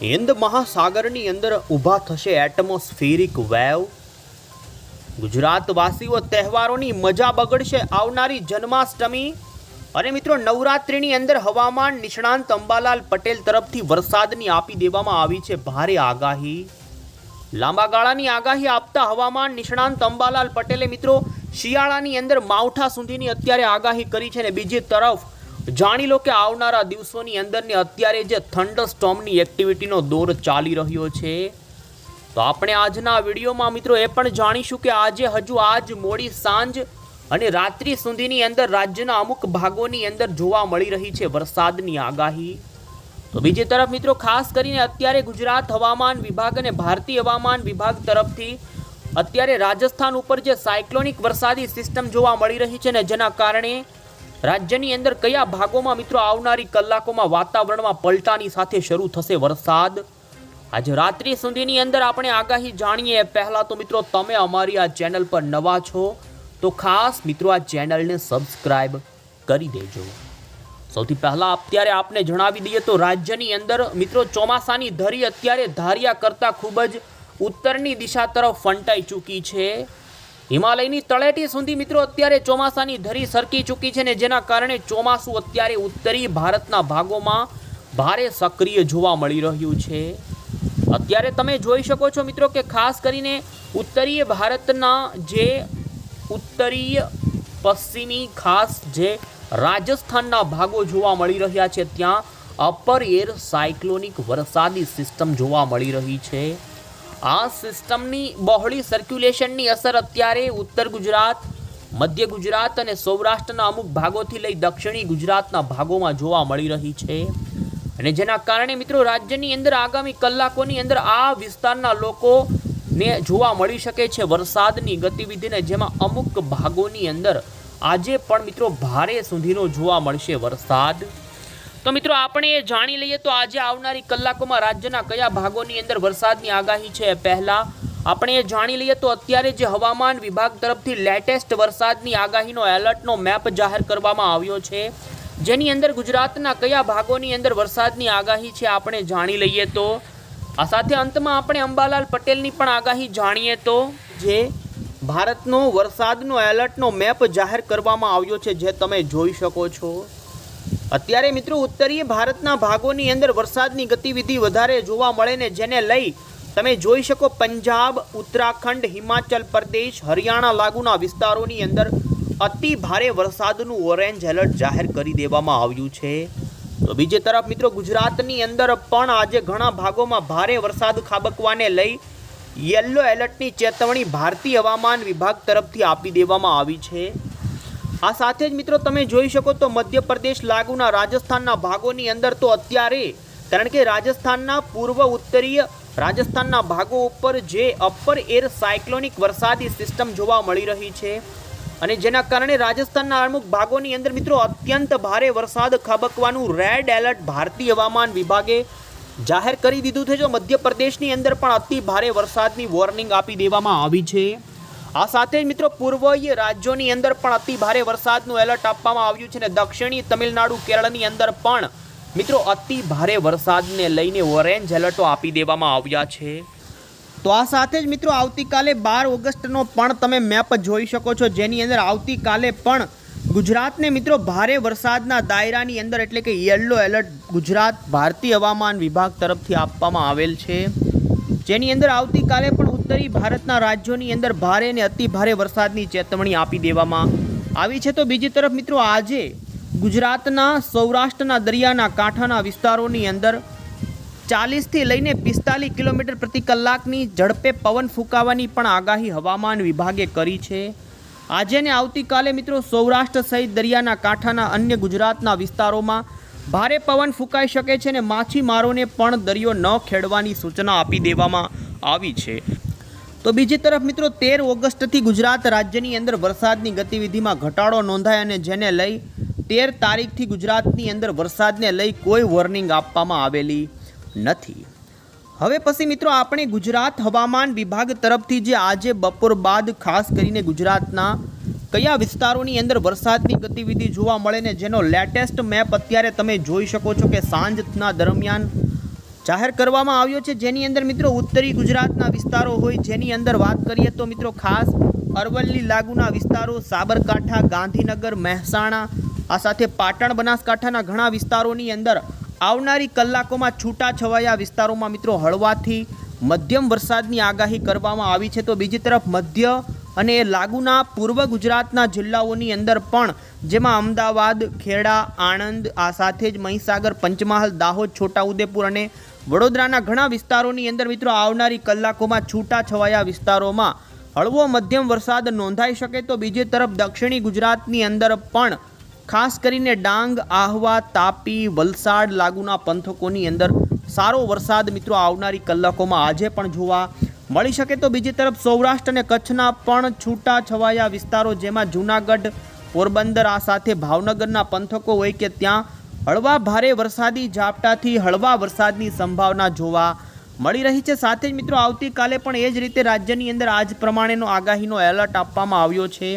હિન્દ મહાસાગરની અંદર ઊભા થશે એટમોસ્ફિરિક વેવ. ગુજરાતવાસીઓ તહેવારોની મજા બગડશે આવનારી જન્માષ્ટમી. અને મિત્રો, નવરાત્રિની અંદર હવામાન નિષ્ણાંત અંબાલાલ પટેલ તરફથી વરસાદની આપી દેવામાં આવી છે ભારે આગાહી. લાંબા ગાળાની આગાહી આપતા હવામાન નિષ્ણાંત અંબાલાલ પટેલે મિત્રો શિયાળાની અંદર માવઠા સુધીની અત્યારે આગાહી કરી છે ને બીજી તરફ જાણી લો કે આવનારા દિવસોની અંદર ને અત્યારે જે થંડર સ્ટોમની એક્ટિવિટીનો દોર ચાલી રહ્યો છે. તો આપણે આજના વિડીયોમાં મિત્રો એ પણ જાણીશું કે આજે હજુ આજ મોડી સાંજ અને રાત્રિ સુધીની અંદર રાજ્યના અમુક ભાગોની અંદર જોવા મળી રહી છે વરસાદની આગાહી. તો બીજી તરફ મિત્રો ખાસ કરીને અત્યારે ગુજરાત હવામાન વિભાગ અને ભારતીય હવામાન વિભાગ તરફથી અત્યારે રાજસ્થાન ઉપર જે સાયક્લોનિક વરસાદી સિસ્ટમ જોવા મળી રહી છે ને જેના કારણે રાજ્યની અંદર કયા ભાગોમાં મિત્રો આવનારી કલાકોમાં વાતાવરણમાં પલટાની સાથે શરૂ થશે વરસાદ? આજે રાત્રિ સુધીની અંદર આપણે આગાહી જાણીએ. પહેલાં તો મિત્રો તમે અમારી આ ચેનલ પર નવા છો, તો ખાસ મિત્રો આ ચેનલને સબસ્ક્રાઈબ કરી દેજો. સૌથી પહેલાં અત્યારે આપને જણાવી દઈએ તો રાજ્યની અંદર મિત્રો ચોમાસાની ધરી અત્યારે ધાર્યા કરતાં ખૂબ જ ઉત્તરની દિશા તરફ ફંટાઈ ચૂકી છે. હિમાલયની તળેટી સુધી મિત્રો અત્યારે ચોમાસાની ધરી સરકી ચૂકી છે ને જેના કારણે ચોમાસું અત્યારે ઉત્તરી ભારતના ભાગોમાં ભારે સક્રિય જોવા મળી રહ્યું છે. અત્યારે તમે જોઈ શકો છો મિત્રો કે ખાસ કરીને ઉત્તરીય ભારતના જે ઉત્તરીય, પશ્ચિમી ખાસ જે રાજસ્થાનના ભાગો જોવા મળી રહ્યા છે, ત્યાં અપર એર સાયક્લોનિક વરસાદી સિસ્ટમ જોવા મળી રહી છે. આ સિસ્ટમની બહોળી સર્ક્યુલેશનની અસર અત્યારે ઉત્તર ગુજરાત, મધ્ય ગુજરાત અને સૌરાષ્ટ્રના અમુક ભાગોથી લઈ દક્ષિણી ગુજરાતના ભાગોમાં જોવા મળી રહી છે. અને જેના કારણે મિત્રો રાજ્યની અંદર આગામી કલાકોની અંદર આ વિસ્તારના લોકોને જોવા મળી શકે છે વરસાદની ગતિવિધિને, જેમાં અમુક ભાગોની અંદર આજે પણ મિત્રો ભારે સુધીનો જોવા મળશે વરસાદ. તો મિત્રો, આપણે એ જાણી લઈએ તો આજે આવનારી કલાકોમાં રાજ્યના કયા ભાગોની અંદર વરસાદની આગાહી છે? પહેલાં આપણે એ જાણી લઈએ તો અત્યારે જે હવામાન વિભાગ તરફથી લેટેસ્ટ વરસાદની આગાહીનો એલર્ટનો મેપ જાહેર કરવામાં આવ્યો છે. જેની અંદર ગુજરાતના કયા ભાગોની અંદર વરસાદની આગાહી છે આપણે જાણી લઈએ તો. આ સાથે અંતમાં આપણે અંબાલાલ પટેલની પણ આગાહી જાણીએ તો, જે ભારતનો વરસાદનો એલર્ટનો મેપ જાહેર કરવામાં આવ્યો છે, જે તમે જોઈ શકો છો. અત્યારે મિત્રો ઉત્તરીય ભારતના ભાગોની અંદર વરસાદની ગતિવિધિ વધારે જોવા મળે ને જેને લઈ તમે જોઈ શકો પંજાબ, ઉત્તરાખંડ, હિમાચલ પ્રદેશ, હરિયાણા લાગુના વિસ્તારોની અંદર અતિ ભારે વરસાદનું ઓરેન્જ એલર્ટ જાહેર કરી દેવામાં આવ્યું છે. તો બીજી તરફ મિત્રો ગુજરાતની અંદર પણ આજે ઘણા ભાગોમાં ભારે વરસાદ ખાબકવાને લઈ યલો એલર્ટની ચેતવણી ભારતીય હવામાન વિભાગ તરફથી આપી દેવામાં આવી છે. આ સાથે જ મિત્રો તમે જોઈ શકો તો મધ્યપ્રદેશ લાગુના રાજસ્થાનના ભાગોની અંદર તો અત્યારે, કારણ કે રાજસ્થાનના પૂર્વ ઉત્તરીય રાજસ્થાનના ભાગો ઉપર જે અપર એર સાયક્લોનિક વરસાદી સિસ્ટમ જોવા મળી રહી છે. અને જેના કારણે રાજસ્થાનના અમુક ભાગોની અંદર મિત્રો અત્યંત ભારે વરસાદ ખાબકવાનું રેડ એલર્ટ ભારતીય હવામાન વિભાગે જાહેર કરી દીધું છે. જો મધ્યપ્રદેશની અંદર પણ અતિ ભારે વરસાદની વોર્નિંગ આપી દેવામાં આવી છે. આ સાથે મિત્રો પૂર્વીય રાજ્યોની અંદર પણ અતિ ભારે વરસાદનું એલર્ટ આપવામાં આવ્યું છે અને દક્ષિણી તમિલનાડુ, કેરળની અંદર પણ મિત્રો અતિ ભારે વરસાદને લઈને ઓરેન્જ એલર્ટો આપી દેવામાં આવ્યા છે. તો આ સાથે જ મિત્રો આવતીકાલે બાર ઓગસ્ટનો પણ તમે મેપ જોઈ શકો છો. જેની અંદર આવતીકાલે પણ ગુજરાતને મિત્રો ભારે વરસાદના દાયરાની અંદર એટલે કે યલો એલર્ટ ગુજરાત, ભારતીય હવામાન વિભાગ તરફથી આપવામાં આવેલ છે. જેની અંદર આવતીકાલે પણ ઉત્તરી ભારતના રાજ્યોની અંદર ભારે અને અતિ ભારે વરસાદની ચેતવણી આપી દેવામાં આવી છે. તો બીજી તરફ મિત્રો આજે ગુજરાતના સૌરાષ્ટ્રના દરિયાના કાંઠાના વિસ્તારોની અંદર ચાલીસથી લઈને પિસ્તાલીસ કિલોમીટર પ્રતિ કલાકની ઝડપે પવન ફૂંકાવાની પણ આગાહી હવામાન વિભાગે કરી છે. આજે ને આવતીકાલે મિત્રો સૌરાષ્ટ્ર સહિત દરિયાના કાંઠાના અન્ય ગુજરાતના વિસ્તારોમાં ભારે પવન ફૂંકાઈ શકે છે અને માછીમારોને પણ દરિયો ન ખેડવાની સૂચના આપી દેવામાં આવી છે. તો બીજી તરફ મિત્રો, તેર ઓગસ્ટથી ગુજરાત રાજ્યની અંદર વરસાદની ગતિવિધિમાં ઘટાડો નોંધાય અને જેને લઈ તેર તારીખથી ગુજરાતની અંદર વરસાદને લઈ કોઈ વોર્નિંગ આપવામાં આવેલી નથી. હવે પછી મિત્રો, આપણે ગુજરાત હવામાન વિભાગ તરફથી જે આજે બપોર બાદ ખાસ કરીને ગુજરાતના કયા વિસ્તારોની અંદર વરસાદની ગતિવિધિ જોવા મળે ને જેનો લેટેસ્ટ મેપ અત્યારે તમે જોઈ શકો છો કે સાંજના દરમિયાન જાહેર કરવામાં આવ્યો છે. જેની અંદર મિત્રો ઉત્તરી ગુજરાતના વિસ્તારો હોય, જેની અંદર વાત કરીએ તો મિત્રો ખાસ અરવલ્લી લાગુના વિસ્તારો, સાબરકાંઠા, ગાંધીનગર, મહેસાણા, આ સાથે પાટણ, બનાસકાંઠાના ઘણા વિસ્તારોની અંદર આવનારી કલાકોમાં છૂટા છવાયા વિસ્તારોમાં મિત્રો હળવાથી મધ્યમ વરસાદની આગાહી કરવામાં આવી છે. તો બીજી તરફ મધ્ય અને એ લાગુના પૂર્વ ગુજરાતના જિલ્લાઓની અંદર પણ જેમાં અમદાવાદ, ખેડા, આણંદ, આ સાથે જ મહીસાગર, પંચમહાલ, દાહોદ, છોટાઉદેપુર અને વડોદરાના ઘણા વિસ્તારોની અંદર મિત્રો આવનારી કલાકોમાં છૂટા છવાયા વિસ્તારોમાં હળવો મધ્યમ વરસાદ નોંધાઈ શકે તો બીજી તરફ દક્ષિણી ગુજરાતની અંદર પણ ખાસ કરીને ડાંગ, આહવા, તાપી, વલસાડ લાગુના પંથકોની અંદર સારો વરસાદ મિત્રો આવનારી કલાકોમાં આજે પણ જોવા મળી શકે તો બીજી તરફ સૌરાષ્ટ્ર અને કચ્છના પણ છૂટા છવાયા વિસ્તારો જેમાં જૂનાગઢ, પોરબંદર આ સાથે ભાવનગરના પંથકો હોય કે ત્યાં હળવા ભારે વરસાદી ઝાપટાથી હળવા વરસાદની સંભાવના જોવા મળી રહી છે. સાથે જ મિત્રો, આવતીકાલે પણ એ જ રીતે રાજ્યની અંદર આજ પ્રમાણેનો આગાહીનો એલર્ટ આપવામાં આવ્યો છે.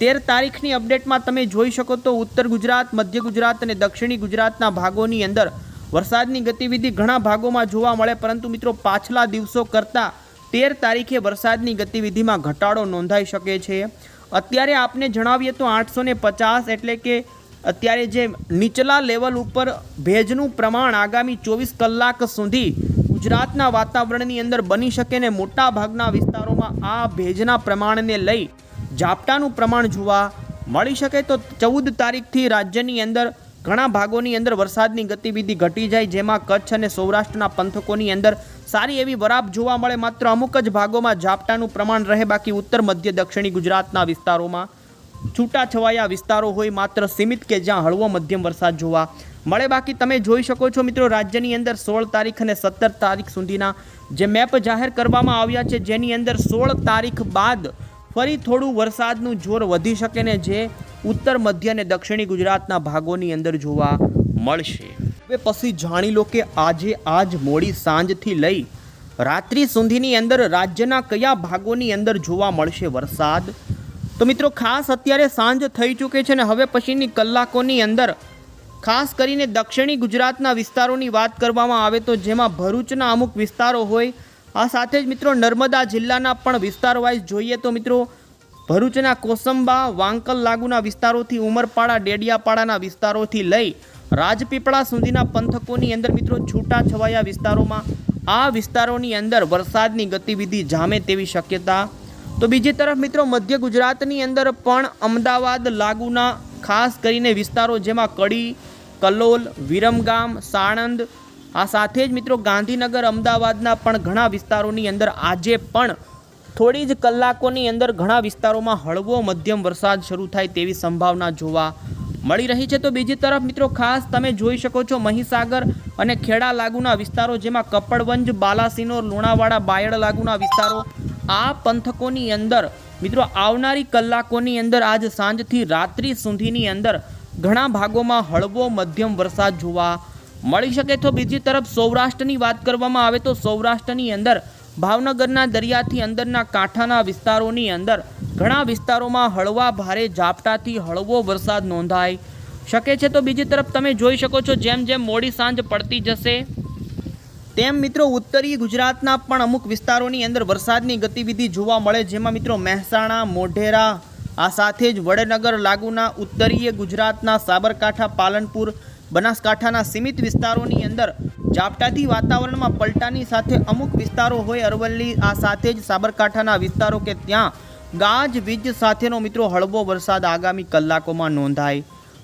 તેર તારીખની અપડેટમાં તમે જોઈ શકો તો ઉત્તર ગુજરાત, મધ્ય ગુજરાત અને દક્ષિણી ગુજરાતના ભાગોની અંદર વરસાદની ગતિવિધિ ઘણા ભાગોમાં જોવા મળે. પરંતુ મિત્રો, પાછલા દિવસો કરતાં તેર તારીખે વરસાદની ગતિવિધિમાં ઘટાડો નોંધાઈ શકે છે. અત્યારે આપને જણાવીએ તો આઠસો પચાસ એટલે કે અત્યારે જે નીચલા લેવલ ઉપર ભેજનું પ્રમાણ આગામી ચોવીસ કલાક સુધી ગુજરાતના વાતાવરણની અંદર બની શકે ને મોટા ભાગના વિસ્તારોમાં આ ભેજના પ્રમાણને લઈ ઝાપટાનું પ્રમાણ જોવા મળી શકે તો ચૌદ તારીખથી રાજ્યની અંદર ઘણા ભાગોની અંદર વરસાદની ગતિવિધિ ઘટી જાય, જેમાં કચ્છ અને સૌરાષ્ટ્રના પંથકોની અંદર સારી એવી વરાપ જોવા મળે. માત્ર અમુક જ ભાગોમાં ઝાપટાનું પ્રમાણ રહે, બાકી ઉત્તર, મધ્ય, દક્ષિણી ગુજરાતના વિસ્તારોમાં છૂટાછવાયા વિસ્તારો હોય માત્ર સીમિત કે જ્યાં હળવો મધ્યમ વરસાદ જોવા મળે. બાકી તમે જોઈ શકો છો મિત્રો, રાજ્યની અંદર સોળ તારીખ અને સત્તર તારીખ સુધીના જે મેપ જાહેર કરવામાં આવ્યા છે, જેની અંદર સોળ તારીખ બાદ ફરી થોડું વરસાદનું જોર વધી શકે ને જે ઉત્તર, મધ્ય અને દક્ષિણી ગુજરાતના ભાગોની અંદર જોવા મળશે. હવે પછી જાણી લો કે આજે આજ મોડી સાંજથી લઈ રાત્રિ સુધીની અંદર રાજ્યના કયા ભાગોની અંદર જોવા મળશે વરસાદ? તો મિત્રો ખાસ અત્યારે સાંજ થઈ ચૂકે છે અને હવે પછીની કલાકોની અંદર ખાસ કરીને દક્ષિણી ગુજરાતના વિસ્તારોની વાત કરવામાં આવે તો જેમાં ભરૂચના અમુક વિસ્તારો હોય, આ સાથે જ મિત્રો નર્મદા જિલ્લાના પણ વિસ્તાર વાઇઝ જોઈએ તો મિત્રો ભરૂચના કોસંબા, વાંકલ લાગુના વિસ્તારોથી, ઉમરપાડા, ડેડિયાપાડાના વિસ્તારોથી લઈ રાજપીપળા સુધીના પંથકોની અંદર મિત્રો છૂટા છવાયા વિસ્તારોમાં આ વિસ્તારોની અંદર વરસાદની ગતિવિધિ જામે તેવી શક્યતા તો બીજી તરફ મિત્રો મધ્ય ગુજરાતની અંદર પણ અમદાવાદ લાગુના ખાસ કરીને વિસ્તારો જેમાં કડી, કલોલ, વિરમગામ, સાણંદ, આ સાથે જ મિત્રો ગાંધીનગર, અમદાવાદના પણ ઘણા વિસ્તારોની અંદર આજે પણ થોડી જ કલાકોની અંદર ઘણા વિસ્તારોમાં હળવો મધ્યમ વરસાદ શરૂ થાય તેવી સંભાવના જોવા મળી રહી છે. તો બીજી તરફ મિત્રો ખાસ તમે જોઈ શકો છો મહીસાગર અને ખેડા લાગુના વિસ્તારો જેમાં કપડવંજ, બાલાસિનોર, લુણાવાડા, બાયડ લાગુના વિસ્તારો આ પંથકોની અંદર, મિત્રો આવનારી કલાકોની અંદર, આજ સાંજથી રાત્રિ સુધીની અંદર ઘણા ભાગોમાં હળવો મધ્યમ વરસાદ જોવા મળી શકે. તો બીજી તરફ સૌરાષ્ટ્રની વાત કરવામાં આવે તો સૌરાષ્ટ્રની અંદર, ભાવનગરના દરિયાથી અંદરના કાંઠાના વિસ્તારોની અંદર ઘણા વિસ્તારોમાં હળવા ભારે ઝાપટાથી હળવો વરસાદ નોંધાઈ શકે છે. તો બીજી તરફ તમે જોઈ શકો છો, જેમ જેમ મોડી સાંજ પડતી જશે તેમ મિત્રો ઉત્તરીય ગુજરાતના પણ અમુક વિસ્તારોની અંદર વરસાદની ગતિવિધિ જોવા મળે, જેમાં મિત્રો મહેસાણા, મોઢેરા, આ સાથે જ વડનગર લાગુના ઉત્તરીય ગુજરાતના સાબરકાંઠા, પાલનપુર, બનાસકાંઠાના સીમિત વિસ્તારોની અંદર ઝાપટાથી વાતાવરણમાં પલટાની સાથે અમુક વિસ્તારો હોય અરવલ્લી, આ સાથે જ સાબરકાંઠાના વિસ્તારો કે ત્યાં ગાજ વીજ સાથેનો મિત્રો હળવો વરસાદ આગામી કલાકોમાં નોંધાય.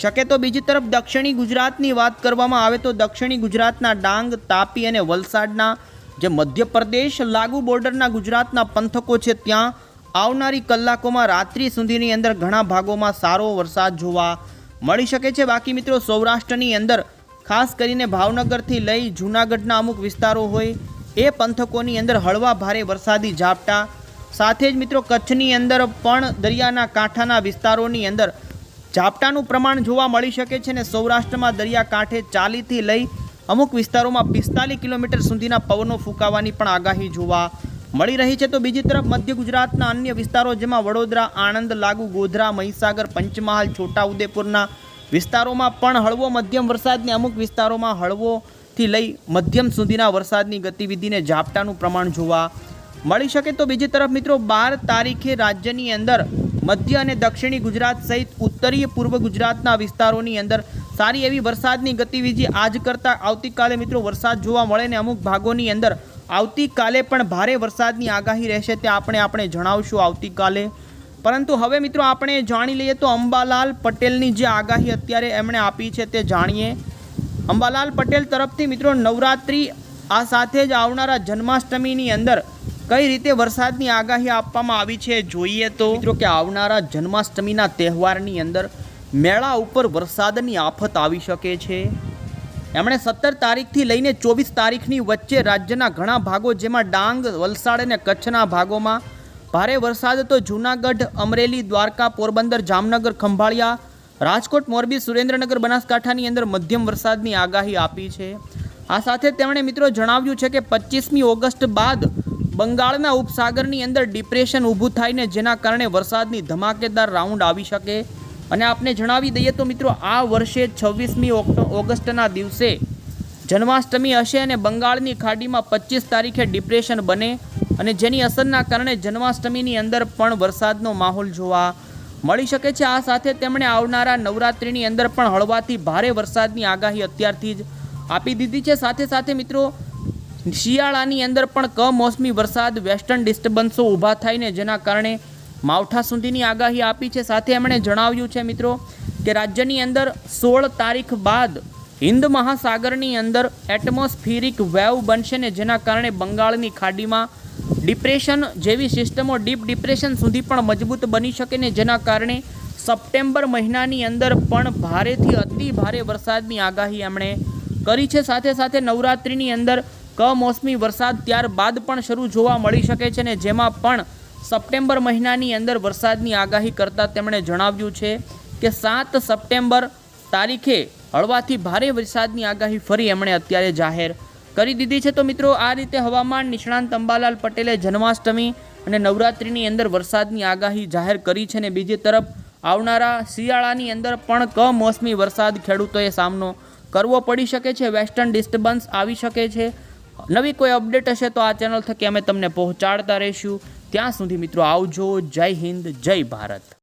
શકે તો બીજી તરફ દક્ષિણી ગુજરાતની વાત કરવામાં આવે તો દક્ષિણી ગુજરાતના ડાંગ, તાપી અને વલસાડના જે મધ્યપ્રદેશ લાગુ બોર્ડરના ગુજરાતના પંથકો છે, ત્યાં આવનારી કલાકોમાં રાત્રિ સુધીની અંદર ઘણા ભાગોમાં સારો વરસાદ જોવા મળી શકે છે. બાકી મિત્રો, સૌરાષ્ટ્રની અંદર ખાસ કરીને ભાવનગરથી લઈ જૂનાગઢના અમુક વિસ્તારો હોય, એ પંથકોની અંદર હળવા ભારે વરસાદી ઝાપટા. સાથે જ મિત્રો, કચ્છની અંદર પણ દરિયાના કાંઠાના વિસ્તારોની અંદર ઝાપટાનું પ્રમાણ જોવા મળી શકે છે ને સૌરાષ્ટ્રમાં દરિયાકાંઠે ચાલીથી લઈ અમુક વિસ્તારોમાં પિસ્તાલીસ કિલોમીટર સુધીના પવનો ફૂંકાવાની પણ આગાહી જોવા મળી રહી છે. તો બીજી તરફ મધ્ય ગુજરાતના અન્ય વિસ્તારો જેમાં વડોદરા, આણંદ, લાગુ, ગોધરા, મહીસાગર, પંચમહાલ, છોટાઉદેપુરના વિસ્તારોમાં પણ હળવો મધ્યમ વરસાદને અમુક વિસ્તારોમાં હળવોથી લઈ મધ્યમ સુધીના વરસાદની ગતિવિધિને ઝાપટાનું પ્રમાણ જોવા મળી શકે. તો બીજી તરફ મિત્રો બાર તારીખે રાજ્યની અંદર મધ્ય અને દક્ષિણી ગુજરાત સહિત ઉત્તરીય પૂર્વ ગુજરાતના વિસ્તારોની અંદર સારી એવી વરસાદની ગતિવિધિ આજ કરતાં આવતીકાલે મિત્રો વરસાદ જોવા મળે ને અમુક ભાગોની અંદર આવતીકાલે પણ ભારે વરસાદની આગાહી રહેશે તે આપણે આપણે જણાવશું આવતીકાલે. પરંતુ હવે મિત્રો આપણે જાણી લઈએ તો અંબાલાલ પટેલની જે આગાહી અત્યારે એમણે આપી છે તે જાણીએ. અંબાલાલ પટેલ તરફથી મિત્રો નવરાત્રિ આ સાથે જ આવનારા જન્માષ્ટમીની અંદર કઈ રીતે વરસાદની આગાહી આપવામાં આવી છે જોઈએ તો મિત્રો કે આવનારા જન્માષ્ટમીના તહેવારની અંદર મેળા ઉપર વરસાદની આફત આવી શકે છે. એમણે સત્તર તારીખથી લઈને ચોવીસ તારીખની વચ્ચે રાજ્યના ઘણા ભાગો જેમાં ડાંગ, વલસાડ અને કચ્છના ભાગોમાં ભારે વરસાદ તો જૂનાગઢ, અમરેલી, દ્વારકા, પોરબંદર, જામનગર, ખંભાળિયા, રાજકોટ, મોરબી, સુરેન્દ્રનગર, બનાસકાંઠાની અંદર મધ્યમ વરસાદની આગાહી આપી છે. આ સાથે તેમણે મિત્રો જણાવ્યું છે કે પચીસમી ઓગસ્ટ બાદ બંગાળના ઉપસાગરની અંદર ડિપ્રેશન ઊભું થાય ને જેના કારણે વરસાદની ધમાકેદાર રાઉન્ડ આવી શકે. અને આપને જણાવી દઈએ તો મિત્રો, આ વર્ષે છવ્વીસમી ઓગસ્ટના દિવસે જન્માષ્ટમી હશે અને બંગાળની ખાડીમાં પચીસ તારીખે ડિપ્રેશન બને અને જેની અસરના કારણે જન્માષ્ટમીની અંદર પણ વરસાદનો માહોલ જોવા મળી શકે છે. આ સાથે તેમણે આવનારા નવરાત્રિની અંદર પણ હળવાથી ભારે વરસાદની આગાહી અત્યારથી જ આપી દીધી છે. સાથે સાથે મિત્રો શિયાળાની અંદર પણ કમોસમી વરસાદ વેસ્ટર્ન ડિસ્ટર્બન્સો ઊભા થાય ને જેના કારણે માવઠા સુધીની આગાહી આપી છે. સાથે એમણે જણાવ્યું છે મિત્રો કે રાજ્યની અંદર સોળ તારીખ બાદ હિન્દ મહાસાગરની અંદર એટમોસ્ફિરિક વેવ બનશે ને જેના કારણે બંગાળની ખાડીમાં ડિપ્રેશન જેવી સિસ્ટમો ડીપ ડિપ્રેશન સુધી પણ મજબૂત બની શકે ને જેના કારણે સપ્ટેમ્બર મહિનાની અંદર પણ ભારેથી અતિ ભારે વરસાદની આગાહી એમણે કરી છે. સાથે સાથે નવરાત્રિની અંદર કમોસમી વરસાદ ત્યારબાદ પણ શરૂ જોવા મળી શકે છે ને જેમાં પણ સપ્ટેમ્બર મહિનાની અંદર વરસાદની આગાહી કરતાં તેમણે જણાવ્યું છે કે સાત સપ્ટેમ્બર તારીખે હળવાથી ભારે વરસાદની આગાહી ફરી એમણે અત્યારે જાહેર કરી દીધી છે. તો મિત્રો, આ રીતે હવામાન નિષ્ણાંત અંબાલાલ પટેલે જન્માષ્ટમી અને નવરાત્રિની અંદર વરસાદની આગાહી જાહેર કરી છે ને બીજી તરફ આવનારા શિયાળાની અંદર પણ કમોસમી વરસાદ ખેડૂતોએ સામનો કરવો પડી શકે છે. વેસ્ટર્ન ડિસ્ટર્બન્સ આવી શકે છે. નવી કોઈ અપડેટ હશે તો આ ચેનલ થકી અમે તમને પહોંચાડતા રહીશું. ત્યાં સુધી મિત્રો આવજો. જય હિન્દ, જય ભારત.